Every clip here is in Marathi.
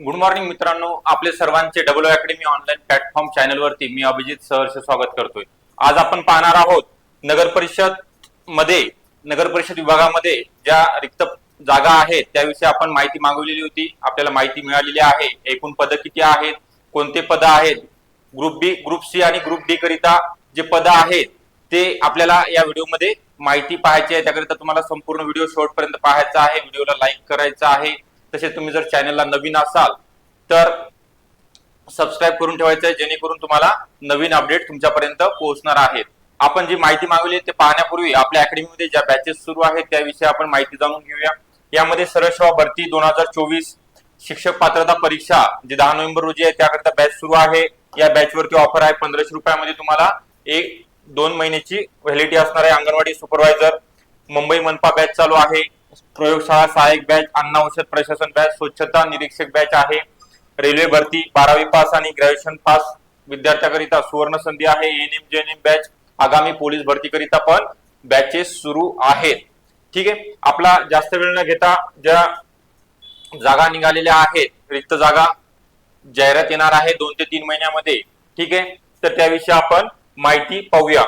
गुड मॉर्निंग मित्रांनो. आपले सर्वांचे डबल अकॅडमी ऑनलाईन प्लॅटफॉर्म चॅनलवरती मी अभिजित सहर्ष स्वागत करतोय. आज आपण पाहणार आहोत नगर परिषदमध्ये नगर परिषद विभागामध्ये ज्या रिक्त जागा आहेत त्याविषयी आपण माहिती मागवलेली होती. आपल्याला माहिती मिळालेली आहे. एकूण पद किती आहेत? कोणते पद आहेत? ग्रुप बी ग्रुप सी आणि ग्रुप डी करिता जे पद आहेत ते आपल्याला या व्हिडिओमध्ये माहिती पाहायची आहे. त्याकरिता तुम्हाला संपूर्ण व्हिडिओ शेवटपर्यंत पाहायचा आहे. व्हिडिओला लाईक करायचा आहे. तसेच तुम्ही जर चॅनलला नवीन असाल तर सबस्क्राईब करून ठेवायचं आहे जेणेकरून तुम्हाला नवीन अपडेट तुमच्यापर्यंत पोहोचणार आहेत. आपण जी माहिती मागवली ते पाहण्यापूर्वी आपल्या अकॅडमीमध्ये ज्या बॅचेस सुरू आहेत त्याविषयी आपण माहिती जाणून घेऊया. यामध्ये सरळ भरती दोन हजार चोवीस शिक्षक पात्रता परीक्षा जी दहा नोव्हेंबर रोजी आहे त्याकरिता बॅच सुरू आहे. या बॅचवरती ऑफर आहे पंधराशे रुपयामध्ये तुम्हाला एक दोन महिन्याची व्हॅलिडिटी असणार आहे. अंगणवाडी सुपरवायझर मुंबई मनपा बॅच चालू आहे. प्रयोगशाळा सहाय्यक बॅच अन्न औषध प्रशासन बॅच स्वच्छता निरीक्षक बॅच आहे. रेल्वे भरती बारावी पास आणि ग्रॅज्युएशन पास विद्यार्थ्याकरिता सुवर्ण संधी आहे. एन एम बॅच आगामी पोलीस भरतीकरिता पण बॅचेस सुरू आहेत. ठीक आहे? आपला जास्त वेळ न घेता ज्या जागा निघालेल्या आहेत रिक्त जागा जाहिरात येणार आहे दोन ते तीन महिन्यामध्ये. ठीक आहे? तर त्याविषयी आपण माहिती पाहूया.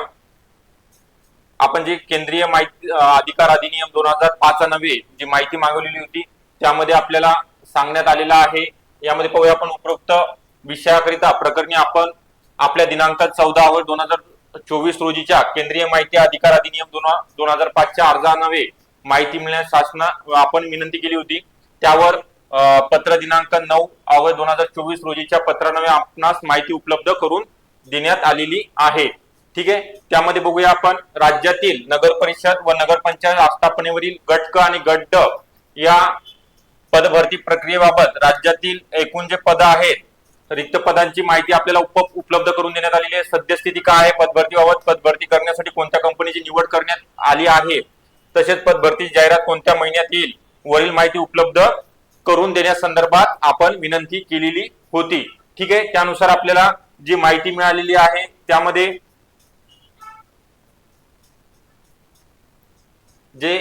आपण जे केंद्रीय माहिती अधिकार अधिनियम दोन हजार पाच नव्हे जी माहिती मागवलेली होती त्यामध्ये आपल्याला सांगण्यात आलेलं आहे. यामध्ये पाहूया आपण उपरोक्त विषयाकरिता प्रकरणी आपण आपल्या दिनांक चौदा ऑगस्ट दोन हजार चोवीस रोजीच्या केंद्रीय माहिती अधिकार अधिनियम दोन दोन हजार पाचच्या अर्जानवे माहिती मिळण्यास शासना आपण विनंती केली होती. त्यावर पत्र दिनांक नऊ ऑगस्ट दोन हजार चोवीस रोजीच्या पत्रानवे आपणास माहिती उपलब्ध करून देण्यात आलेली आहे. ठीक आहे? त्यामध्ये बघूया आपण. राज्यातील नगर परिषद व नगरपंचायत आस्थापनेवरील गटक आणि गट ड या पदभरती प्रक्रियेबाबत राज्यातील एकूण जे पद आहेत रिक्त पदांची माहिती आपल्याला उप उपलब्ध करून देण्यात आलेली आहे. सद्यस्थिती काय आहे? पदभरतीबाबत पदभरती करण्यासाठी कोणत्या कंपनीची निवड करण्यात आली आहे? तसेच पदभरती जाहिरात कोणत्या महिन्यात येईल वरील माहिती उपलब्ध करून देण्यासंदर्भात आपण विनंती केलेली होती. ठीक आहे? त्यानुसार आपल्याला जी माहिती मिळालेली आहे त्यामध्ये जे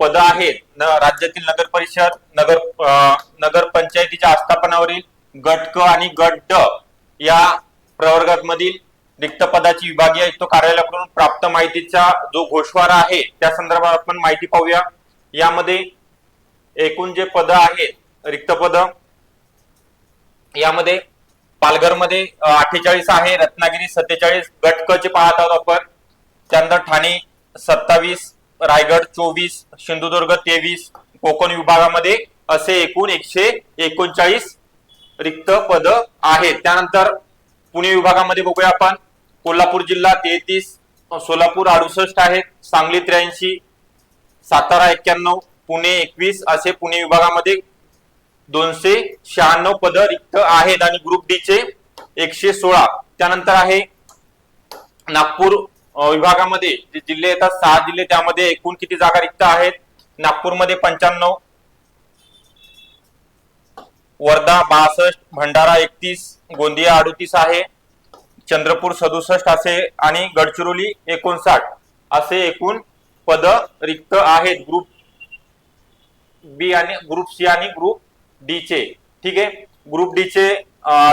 पद आहेत राज्यातील नगर परिषद नगर अं, नगर पंचायतीच्या आस्थापनावरील गट क आणि गट ड या प्रवर्गामधील रिक्त पदाची विभागीय आयुक्त कार्यालयाकडून प्राप्त माहितीचा जो घोषवारा आहे त्या संदर्भात आपण माहिती पाहूया. यामध्ये एकूण जे पद आहेत रिक्त पद यामध्ये पालघरमध्ये अठ्ठेचाळीस आहे रत्नागिरी सत्तेचाळीस गट क चे पाहत आहोत आपण. त्यानंतर ठाणे सत्तावीस रायगड चोवीस सिंधुदुर्ग तेवीस कोकण विभागामध्ये असे एकूण एकशे एकोणचाळीस रिक्त पद आहेत. त्यानंतर पुणे विभागामध्ये बघूया आपण. कोल्हापूर जिल्हा तेहतीस सोलापूर अडुसष्ट आहेत. सांगली त्र्याऐंशी सातारा एक्क्याण्णव पुणे एकवीस असे पुणे विभागामध्ये दोनशे शहाण्णव पद रिक्त आहेत. आणि ग्रुप डी चे एकशे सोळा. त्यानंतर आहे नागपूर विभागामध्ये जे जिल्हे येतात सहा जिल्हे त्यामध्ये एकूण किती जागा रिक्त आहेत? नागपूरमध्ये पंच्याण्णव वर्धा बासष्ट भंडारा एकतीस गोंदिया अडुतीस आहे चंद्रपूर सदुसष्ट असे आणि गडचिरोली एकोणसाठ असे एकूण पद रिक्त आहेत ग्रुप बी आणि ग्रुप सी आणि ग्रुप डी चे. ठीक आहे? ग्रुप डी चे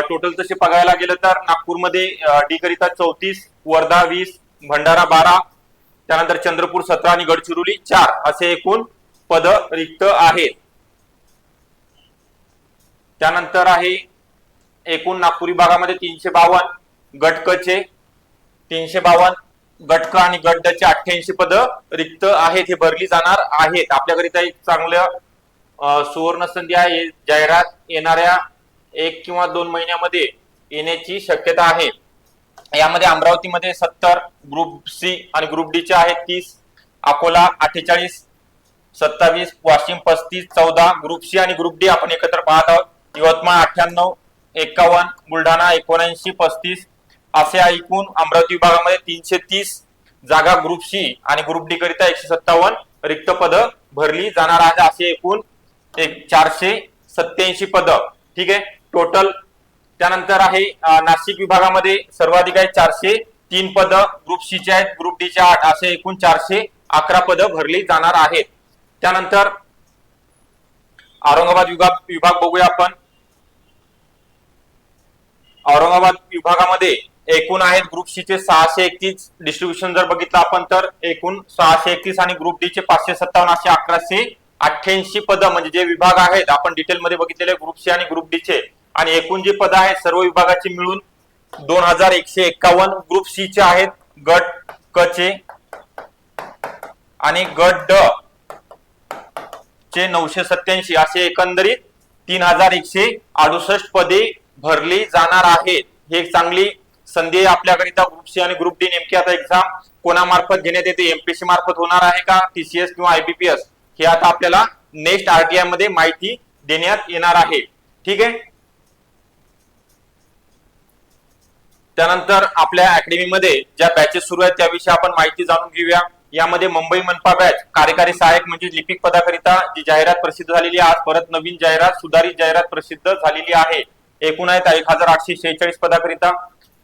टोटल तसे बघायला गेलं तर नागपूरमध्ये डी करिता चौतीस वर्धा वीस भंडारा बारा त्यानंतर चंद्रपूर सतरा आणि गडचिरोली चार असे एकूण पद रिक्त आहेत. त्यानंतर आहे एकूण नागपुरी भागामध्ये तीनशे बावन्न गटकचे तीनशे बावन्न गटक आणि गड्डचे अठ्ठ्याऐंशी पद रिक्त आहेत हे भरली जाणार आहेत. आपल्याकरिता एक चांगलं सुवर्ण संधी आहे. जाहिरात येणाऱ्या एक किंवा दोन महिन्यामध्ये येण्याची शक्यता आहे. यामध्ये अमरावतीमध्ये सत्तर ग्रुप सी आणि ग्रुप डी चे आहेत तीस अकोला अठ्ठेचाळीस सत्तावीस वाशिम पस्तीस चौदा ग्रुप सी आणि ग्रुप डी आपण एकत्र पाहत आहोत. यवतमाळ अठ्ठ्याण्णव एक्कावन्न बुलढाणा एकोणऐंशी पस्तीस असे ऐकून अमरावती विभागामध्ये तीनशे तीस जागा ग्रुप सी आणि ग्रुप डी करिता एकशे सत्तावन्न रिक्त पद भरली जाणार आहे असे एकूण एक चारशे सत्याऐंशी पद. ठीक आहे? टोटल त्यानंतर आहे नाशिक विभागामध्ये सर्वाधिक आहे चारशे तीन पद ग्रुप सी चे आहेत ग्रुप डी चे आठ असे एकूण चारशे अकरा पद भरली जाणार आहेत. त्यानंतर औरंगाबाद विभाग विभाग बघूया आपण. औरंगाबाद विभागामध्ये एकूण आहेत ग्रुप सी चे सहाशे एकतीस डिस्ट्रीब्युशन जर बघितलं आपण तर एकूण सहाशे एकतीस आणि ग्रुप डी चे पाचशे सत्तावन्न असे अकराशे अठ्ठ्याऐंशी पद म्हणजे जे विभाग आहेत आपण डिटेलमध्ये बघितलेले ग्रुप सी आणि ग्रुप डी चे आणि एकूण जी पद आहेत सर्व विभागाची मिळून दोन हजार एकशे एक्कावन्न ग्रुप सी चे आहेत. गट क चे आणि गट ड चे नऊशे सत्याऐंशी असे एकंदरीत तीन हजार एकशे अडुसष्ट पदे भरली जाणार आहेत. हे एक चांगली संधी आपल्याकरिता ग्रुप सी आणि ग्रुप डी. नेमकी आता एक्झाम कोणामार्फत घेण्यात येते? एमपीसी मार्फत होणार आहे का? टीसीएस किंवा आयबीपीएस हे आता आपल्याला नेक्स्ट आरटीआयमध्ये माहिती देण्यात येणार आहे. ठीक आहे? त्यानंतर आपल्या अकॅडमीमध्ये ज्या बॅचेस सुरू आहेत त्याविषयी आपण माहिती जाणून घेऊया. यामध्ये मुंबई मनपा बॅच कार्यकारी सहाय्यक म्हणजे लिपिक पदाकरिता जी जाहिरात प्रसिद्ध झालेली आहे आज परत नवीन जाहिरात सुधारित जाहिरात प्रसिद्ध झालेली आहे. एकूण आहेत एक हजार आठशे शेहेचाळीस पदाकरिता.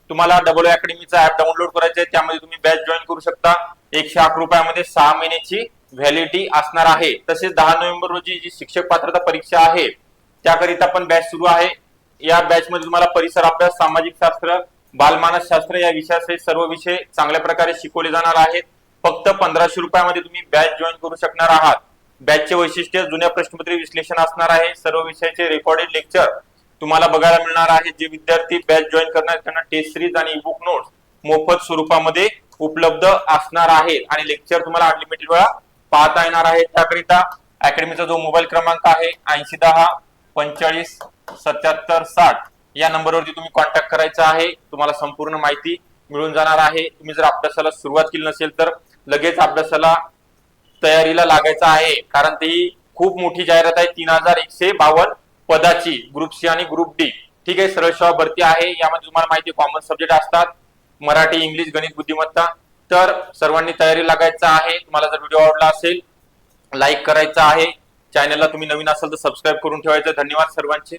तुम्हाला डबल अकॅडमीचा ऍप डाउनलोड करायचं आहे त्यामध्ये तुम्ही बॅच जॉईन करू शकता. एकशे अकरा रुपयामध्ये सहा महिन्याची व्हॅलिडिटी असणार आहे. तसेच दहा नोव्हेंबर रोजी जी शिक्षक पात्रता परीक्षा आहे त्याकरिता पण बॅच सुरू आहे. या बॅच मध्ये तुम्हाला परिसर अभ्यास सामाजिक शास्त्र बालमानसशास्त्र या विषयाचे सर्व विषय चांगल्या प्रकारे शिकवले जाणार आहेत. फक्त पंधराशे रुपयामध्ये तुम्ही बॅच जॉईन करू शकणार आहात. बॅचचे वैशिष्ट्य जुन्या प्रश्नपत्री विश्लेषण असणार आहे. सर्व विषयाचे रेकॉर्डेड लेक्चर तुम्हाला बघायला मिळणार आहे. जे विद्यार्थी बॅच जॉईन करणार त्यांना टेस्ट सिरीज आणि बुक नोट्स मोफत स्वरूपामध्ये उपलब्ध असणार आहेत. आणि लेक्चर तुम्हाला अनलिमिटेड वेळा पाहता येणार आहे त्याकरिता अकॅडमीचा जो मोबाईल क्रमांक आहे ऐंशी दहा पंचेचाळीस सत्याहत्तर साठ या नंबरवरती तुम्ही कॉन्टॅक्ट करायचा आहे. तुम्हाला संपूर्ण माहिती मिळून जाणार आहे. तुम्ही जर अभ्यासाला सुरुवात केली नसेल तर लगेच अभ्यासाला तयारीला लागायचा आहे. कारण ती खूप मोठी जाहिरात आहे. तीन हजार एकशे बावन्न पदाची. ग्रुप सी आणि ग्रुप डी ठीक आहे सरळ सेवा भरती आहे. यामध्ये तुम्हाला माहिती कॉमन सब्जेक्ट असतात. मराठी इंग्लिश गणित बुद्धिमत्ता. तर सर्वांनी तयारी लागायचा आहे. तुम्हाला जर व्हिडिओ आवडला असेल लाईक करायचा आहे. चॅनलला तुम्ही नवीन असाल तर सबस्क्राईब करून ठेवायचं. धन्यवाद सर्वांचे.